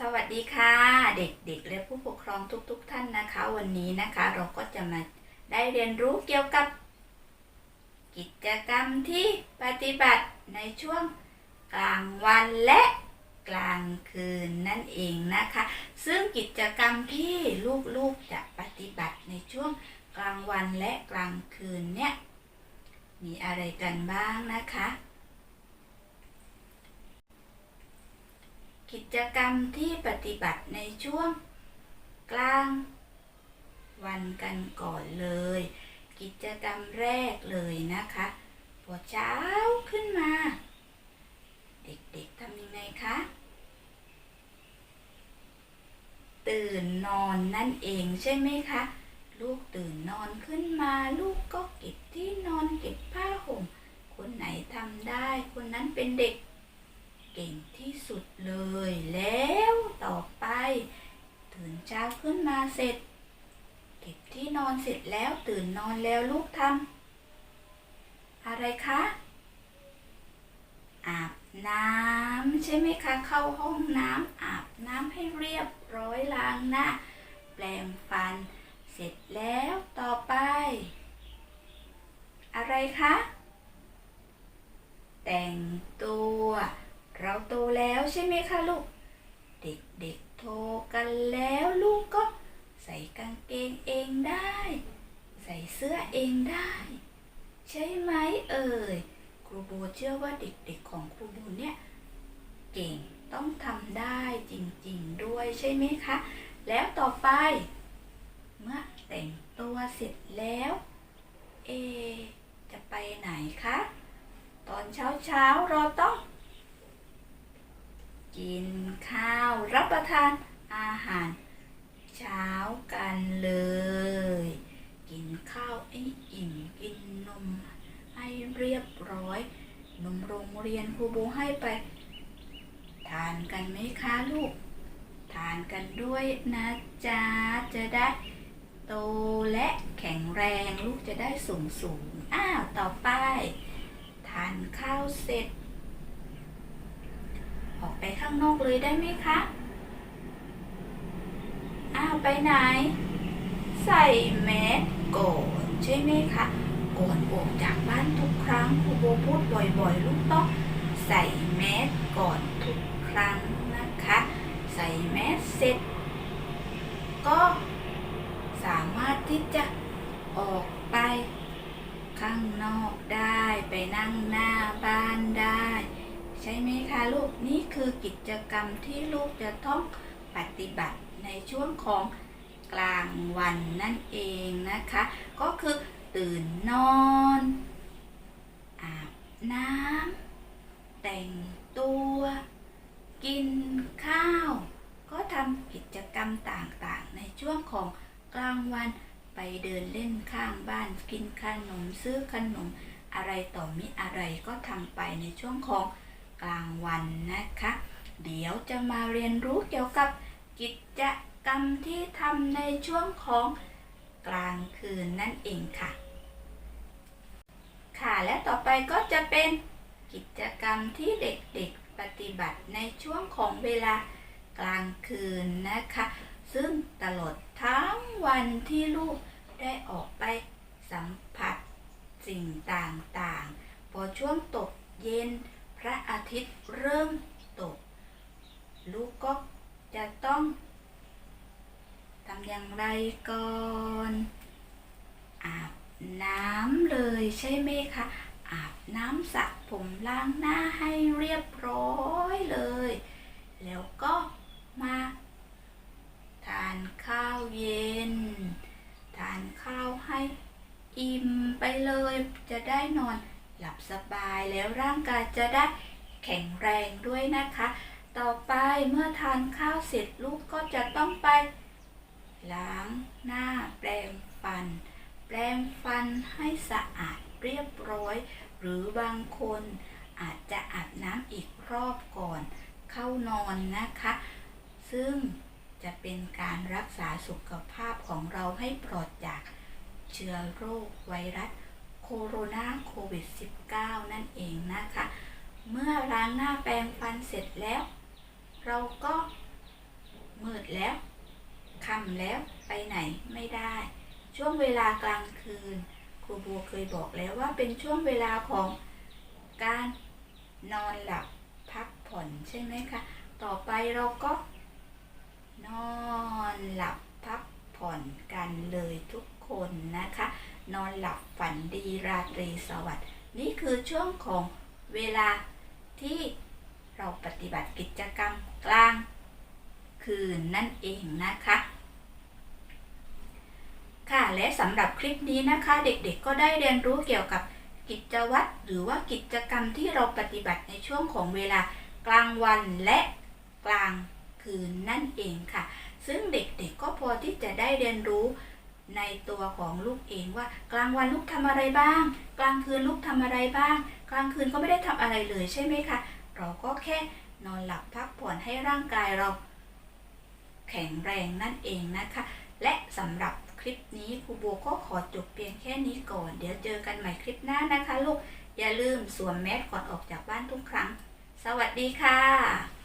สวัสดีค่ะเด็กๆและผู้ปกครองทุกๆทท่านนะคะ วันนี้นะคะเราก็จะมาได้เรียนรู้เกี่ยวกับ กิจกรรมที่ปฏิบัติในช่วงกลางวันและกลางคืนนั่นเองนะคะ ซึ่งกิจกรรมที่ลูกๆจะปฏิบัติในช่วงกลางวันและกลางคืนเนี่ยมีอะไรกันบ้างนะคะ กิจกรรมที่ปฏิบัติในช่วงกลาง วันกันก่อนเลย กิจกรรมแรกเลยนะคะพอเช้าขึ้นมา เด็กๆทำยังไงคะตื่นนอนนั่นเองใช่ไหมคะ ลูกตื่นนอนขึ้นมา ลูกก็เก็บที่นอนเก็บผ้าห่มคนไหนทำได้ คนนั้นเป็นเด็ก เก่งที่สุดเลย แล้วต่อไป ตื่นเช้าขึ้นมาเสร็จ เก็บที่นอนเสร็จแล้วตื่นนอนแล้วลูกทำอะไรคะอาบน้ำใช่ไหมคะ เข้าห้องน้ำอาบน้ำให้เรียบร้อยล้างหน้า แปรงฟัน เสร็จแล้วต่อไป อะไรคะ แต่งตัว โตแล้วใช่ไหมคะลูก เด็กๆโตกันแล้วลูกก็ใส่กางเกงเองได้ ใส่เสื้อเองได้ ใช่ไหมเอ่ยครูโบเชื่อว่าเด็กๆของครูโบเนี่ยเก่งต้องทำได้จริงๆด้วยใช่ไหมคะ แล้วต่อไป เมื่อแต่งตัวเสร็จแล้ว เอ จะไปไหนคะ ตอนเช้าๆเราต้อง กินข้าวรับประทานอาหาร เช้ากันเลย กินข้าวให้อิ่มกินนมให้เรียบร้อยนมโรงเรียนครูโบให้ไป ทานกันไหมคะลูก ทานกันด้วยนะจ๊ะจะได้โตและแข็งแรงลูกจะได้สูงสูงอ้าวต่อไป ทานข้าวเสร็จ ออกไปข้างนอกเลยได้ไหมคะ อ้าวไปไหน ใส่แมสก่อนใช่ไหมคะ ก่อนออกจากบ้านทุกครั้งครูโบพูดบ่อยๆ ลูกต้องใส่แมสก่อนทุกครั้งนะคะ ใส่แมสเสร็จ ก็สามารถที่จะออกไปข้างนอกได้ไปนั่งหน้าบ้านได้ ใช่ไหมคะลูกนี่คือกิจกรรมที่ลูกจะต้องปฏิบัติในช่วงของกลางวันนั่นเองนะคะ ก็คือตื่นนอนอาบน้ำแต่งตัว กินข้าว ก็ทำกิจกรรมต่างๆ ในช่วงของกลางวันไปเดินเล่นข้างบ้านกินขนมซื้อขนมอะไรต่อมิอะไรก็ทำไปในช่วงของ กลางวันนะคะ เดี๋ยวจะมาเรียนรู้เกี่ยวกับกิจกรรมที่ทำในช่วงของกลางคืนนั่นเองค่ะ ค่ะและต่อไปก็จะเป็นกิจกรรมที่เด็กๆปฏิบัติในช่วงของเวลากลางคืนนะคะ ซึ่งตลอดทั้งวันที่ลูกได้ออกไปสัมผัสสิ่งต่างๆ พอช่วงตกเย็น พระอาทิตย์เริ่มตก ลูกก็จะต้องทำอย่างไรก่อน อาบน้ำเลยใช่ไหมคะ อาบน้ำสระผมล้างหน้าให้เรียบร้อยเลย แล้วก็มาทานข้าวเย็น ทานข้าวให้อิ่มไปเลยจะได้นอน สบายแล้วร่างกายจะได้แข็งแรงด้วยนะคะ ต่อไปเมื่อทานข้าวเสร็จลูกก็จะต้องไป ล้างหน้าแปรงฟัน แปรงฟันให้สะอาดเรียบร้อย หรือบางคนอาจจะอาบน้ำอีกรอบก่อน เข้านอนนะคะ ซึ่งจะเป็นการรักษาสุขภาพของเราให้ปลอดจากเชื้อโรคไวรัส โคโรนาโควิด -19 นั่นเองนะคะ เมื่อล้างหน้าแปรงฟันเสร็จแล้ว เราก็มืดแล้วค่ำแล้วไปไหนไม่ได้ ช่วงเวลากลางคืน ครูบัวเคยบอกแล้วว่าเป็นช่วงเวลาของการนอนหลับพักผ่อนใช่ไหมคะ ต่อไปเราก็นอนหลับพักผ่อนกันเลยทุกคนนะคะ นอนหลับฝันดีราตรีสวัสดิ์นี่คือช่วงของเวลาที่เราปฏิบัติกิจกรรมกลางคืนนั่นเองนะคะ ค่ะและสำหรับคลิปนี้นะคะ เด็กๆก็ได้เรียนรู้เกี่ยวกับกิจวัตรหรือว่ากิจกรรมที่เราปฏิบัติในช่วงของเวลากลางวันและกลางคืนนั่นเองค่ะ ซึ่งเด็กๆก็พอที่จะได้เรียนรู้ ในตัวของลูกเองว่า กลางวันลูกทำอะไรบ้าง กลางคืนลูกทำอะไรบ้าง กลางคืนก็ไม่ได้ทำอะไรเลยใช่ไหมคะเราก็แค่นอนหลับพักผ่อนให้ร่างกายเรา แข็งแรงนั่นเองนะคะ และสำหรับคลิปนี้ครูโบก็ขอจบเพียงแค่นี้ก่อน เดี๋ยวเจอกันใหม่คลิปหน้านะคะ ลูก อย่าลืมสวมแมสก่อนออกจากบ้านทุกครั้ง สวัสดีค่ะ